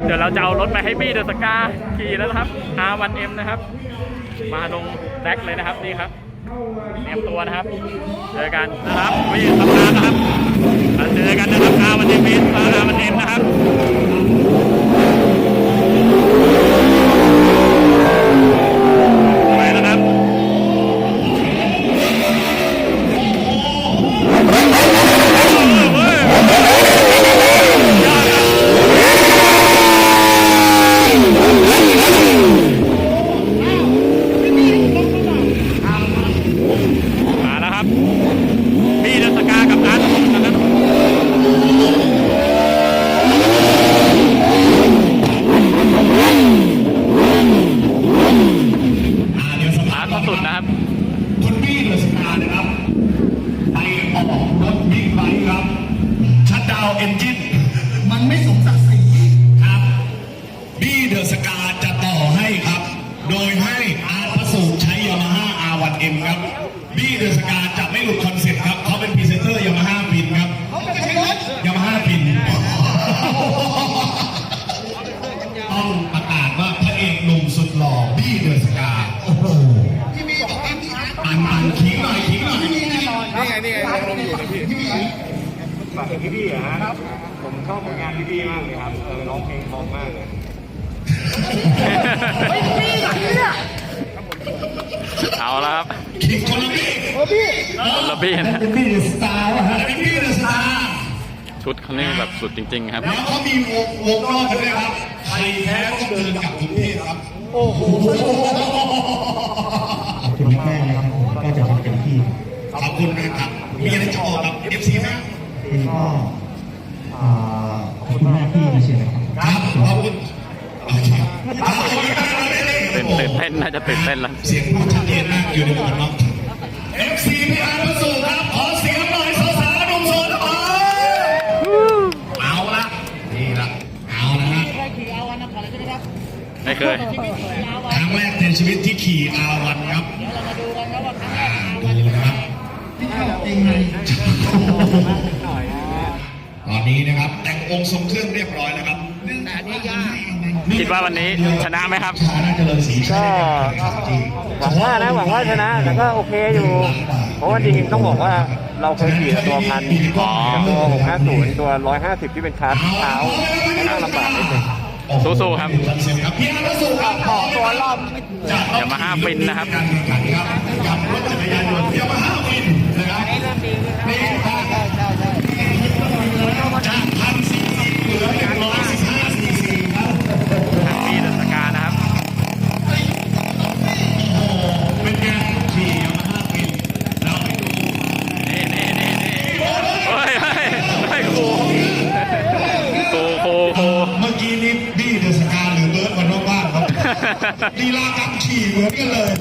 เดี๋ยวเราจะเอารถไปให้พี่เดอะสกาขี่แล้วครับ R1M นะครับ มาลงแบ็คเลยนะครับนี่ครับเตรียมตัวนะครับ เจอกันนะครับบี้ตำนานนะครับมาเจอกันนะครับ R1M R1M นะครับ ฝากพี่พี่อะฮะผมชอบผลงานพี่พี่มากเลยครับเออร้องเพลงเพร้อมมากเลยเอาแล้วครับขิงคนละบี้คนละบี้นะเป็นบี้เดอะสตาร์วะฮะเป็นบี้เดอะสตาร์ชุดเขานี่แบบสุดจริง ๆ ครับ แล้วเขามีวงวงรอบด้วยนะครับใครแพ้ต้องเดินกลับกรุงเทพครับคุณแม่นะครับก็จะทำเต็มที่ขอบคุณนะ ขอบคุณมากที่มาเชียร์นะครับครับขอบคุณเตื่นตื่นเต้นน่าจะตื่นเต้นแล้วเสียงพูดชัดเจนมากอยู่ในหมวกน็อก FC พี่อาร์ตสูครับ ขอเสียงหน่อยสาวๆหนุ่มโสดหน่อยเอาละนี่ละเอาละฮะไม่เคยครั้งแรกในชีวิตที่ขี่อาวันครับอ่าดูนะครับตอนนี้ นะครับ แต่งองค์ทรงเครื่องเรียบร้อยแล้วครับคิดว่าวันนี้ชนะไหมครับชาน่าเจริญศรีใช่ไหมครับจริงหวังว่านะหวังว่าชนะ แต่ก็โอเคอยู่ เพราะว่าจริงๆต้องบอกว่าเราเคยขี่ตัวพันอ๋อตัว650ตัว150ที่เป็นคาร์ดเท้าน่าลำบากนิดนึงสู้ๆครับครับพี่อาร์ตสูครับขอตัวรอบยามาฮ่าฟินนะครับการแข่งขันครับกับรถจักรยานยนต์ยามาฮ่าฟินนะครับ ขี่เหมือนกันเลย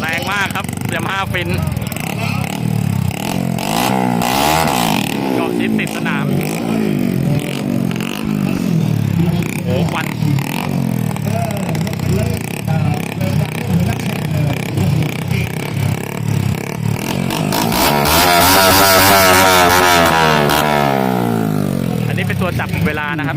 แรงมากครับเยามาฮ่าฟินเกาะชิดติดสนาม จับเวลานะครับ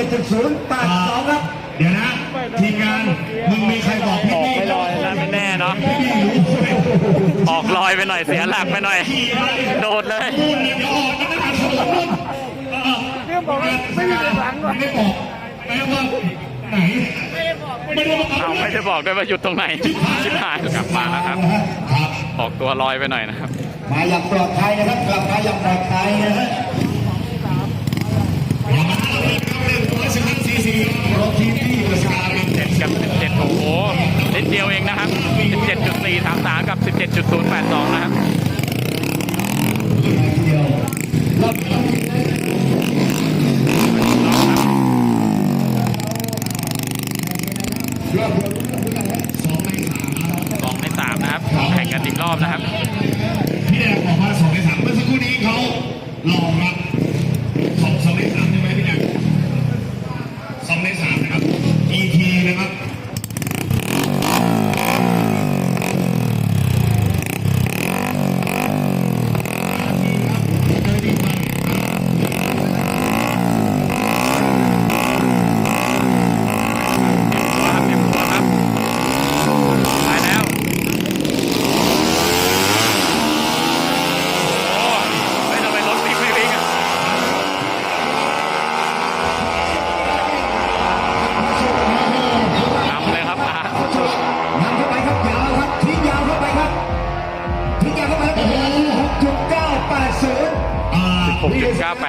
17.082ครับเดี๋ยวนะทีมงานมึงมีใครบอกพี่บี้ไม่ลอยนะไม่แน่เนาะพี่บี้รู้ไหมออกลอยไปหน่อยเสียหลักไปหน่อย โดดเลยพูดเลยเดี๋ยวออกกันนะสมมติเรื่องบอกว่าไม่มีหลังไม่บอกไม่ว่าไหนไม่ได้บอกไม่ได้บอกเอาไม่ได้บอกด้วยว่าหยุดตรงไหนชิบหายกลับมาแล้วครับครับ ออกตัวลอยไปหน่อยนะครับมาอย่างปลอดภัยนะครับกลับมาอย่างปลอดภัยนะฮะ เจ็ดกับสิบเจ็ดโอ้โหนิดเดียวเองนะครับสิบเจ็ดจุดสี่สามสามกับสิบเจ็ดจุดศูนย์แปดสองนะครับสองในสามนะครับแข่งกันอีกรอบนะครับ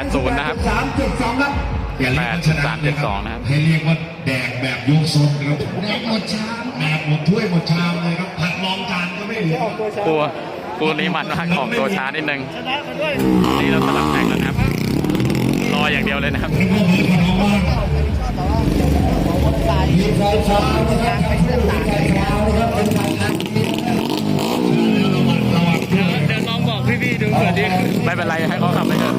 6.980 นะครับสามเจ็ดสองครับอย่าเรียกว่าชนะ8.372นะครับ ให้เรียกว่าแดกแบบยกซดนะครับแดกหมดชามแดกหมดถ้วยหมดชามเลยครับผัดรองจานก็ไม่เหลือกูกูนี้มันมากของตัวช้านิดนึงนี่เราสลับแข่งแล้วนะครับ รออย่างเดียวเลยนะครับนึกว่าเพื่อนพน้องว่างมีไฟฟ้านะครับมีไฟฟ้านะครับเป็นทางการระวังระวังเพื่อนเดี๋ยวลองบอกพี่ๆดูเผื่อดีไม่เป็นไรให้เขาขับไปเถอะ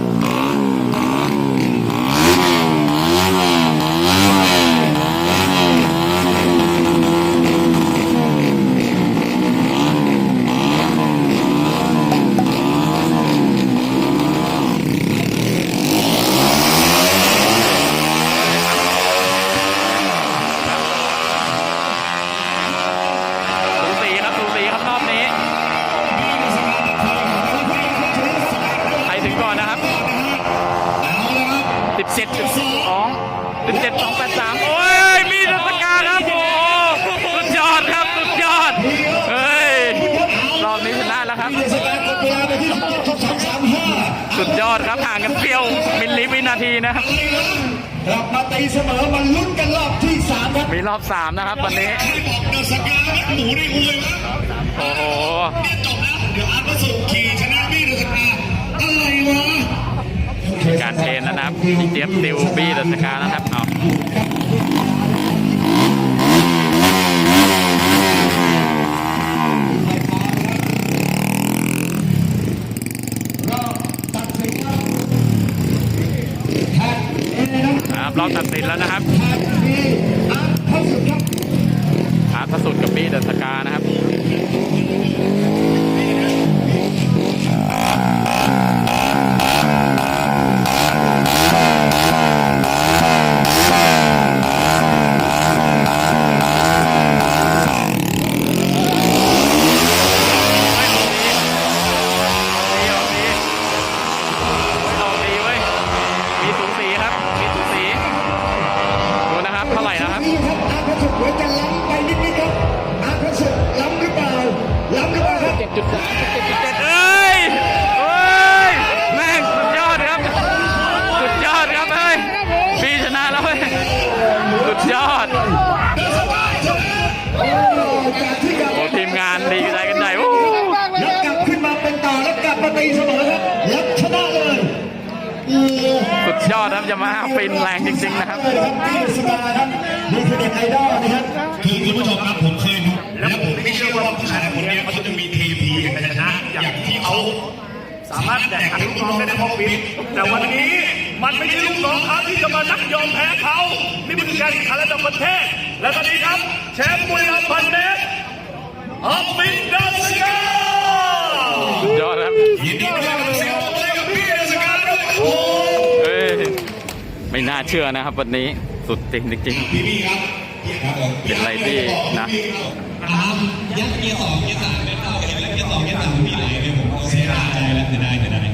นาทีนะครับกลับมาตีเสมอมาลุ้นกันรอบที่สามครับมีรอบ3นะครับวันนี้ให้บอกเดอะสกาแล้วหมูในอวยวะโอ้โหเนี่ยจบแล้วเดี๋ยวอาร์ตมาส่งขี่ชนะพี่เดอะสกาอะไรวะมีการเทรนแล้วนะครับพี่เจี๊ยบติวบี้เดอะสกานะครับเอา รับครับรอบตัดสินแล้วนะครับอาสุดครับอาร์ตระสุดกับบี้เดอะสกานะครับำหรือเปล่าครับเอ้ยเอ้ยแม่งสุดยอดครับ สุดยอดครับเฮ้ยปีชนะแล้วเว้ยสุดยอดโอ้จากที่กลับโอ้ทีมงานดีใจกันใหญ่โอ้แล้วกลับขึ้นมาเป็นต่อแล้วกลับมาตีเสมอครับแล้วชนะเลยโอ้สุดยอดครับยามาฮ่าฟินแรงจริงๆนะครับเลยครับที่สบายครับนี่คือเด็กไอดอลนะครับคือคุณผู้ชมครับผมเคยดูแล้วผมไม่เชื่อว่าผู้ชายคนนี้เขาจะมีเทพี สามารถแดกขันลูกน้องได้ในห้องฟิตแต่วันนี้มันไม่ใช่ลูกน้องเขาที่จะมานักยอมแพ้เขา นี่มันการแข่งขันระดับประเทศ และตอนนี้ครับ แชมป์บุรีรัมย์พันเมตรออฟฟิศดัสกาสุดยอดครับยินดีด้วยกับพี่ดอะสกาด้วยโอ้ยไม่น่าเชื่อนะครับ วันนี้สุดจริงจริงเป็นอะไรที่นะยัดเกียร์สองเกียร์สามไม่เข้าเห็นแล้วเกียร์สองเกียร์สามพี่ไหลเลยผม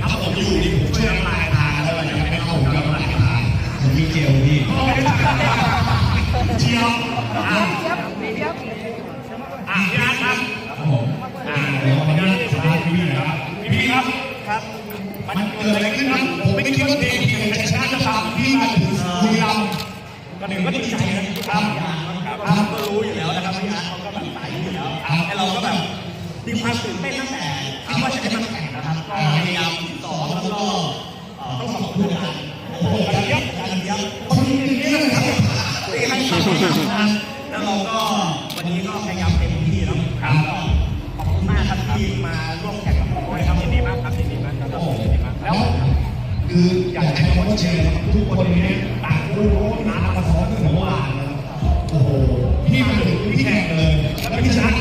ถ้าผมอยู่นี่ผมช่วยน้ำลายทาแล้วยังไม่เข้าผมก็น้ำลายทาผมมีเจลพี่เชียวอะพี่อาร์ตครับครับผมอ่าเดี๋ยวขออนุญาตสัมภาษณ์พี่นะครับพี่ครับครับ มันเกิดอะไรขึ้นครับผมไม่คิดว่าเทพีจะชนะจะตามพี่มาถึงบุรีรัมย์ก็หนึ่งก็ดีใจนะครับครับก็รู้อยู่แล้วนะครับพี่อาร์ตเขาก็แบบสายอยู่แล้วไอ้เราก็แบบ มีความตื่นเต้นตั้งแต่คิดว่าจะได้มาแข่งนะครับก็พยายามซ้อแล้วก็ต้องขอบคุณอาจารย์โอ้โหอาจารย์ยับอาจารย์ยับคนนี้นี่ยนะครับที่ให้ความสำคัญแล้วแล้วเราก็วันนี้ก็พยายามเต็มที่แล้วครับขอบคุณมากครับที่มาร่วมแข่งกับผมด้วยครับยินดีมากครับยินดีมากครับยินดีมากแล้วคืออยากใช้คำว่าเชียร์ทุกคนเนี่ยต่างรู้น้ำมาซ้อนตั้งแต่เมื่อวานนะครับโอ้โหพี่มาถึงพี่แข่งเลยแล้วพี่ชนะ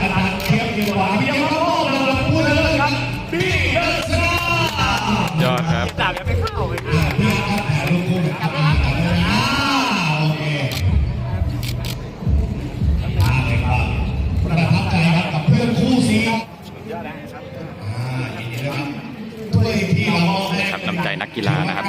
ครับอาจารย์เทียบเกียวหวานพี่ยังมามอบรางวัลพูดเลยครับพี่เดอะสตาร์ยอดครับจากยังไม่เข้าเลยอ่าพี่ครับถ่ายรูปคู่นะครับอ่าโอเคมาเลยครับประทับใจครับกับเพื่อนคู่ซีครับเยอะแล้วครับอ่ายินดีด้วยครับถ้วยที่เรามอบให้ครับน้ำใจนักกีฬานะครับ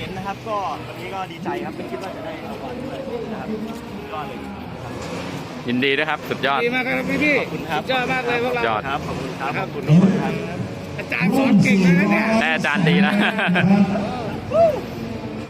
เห็นนะครับ ก็วันนี้ก็ดีใจครับไม่คิดว่าจะได้รางวัลด้วยนะครับก็เลยยินดีด้วยครับ สุดยอด ดีมากครับพี่พี่ขอบคุณครับยอดมากเลยพวกเรายอด ครับขอบคุณครับขอบคุณทุกคนครับ อาจารย์สอนเก่งนะเนี่ยแน่อาจารย์ดีนะ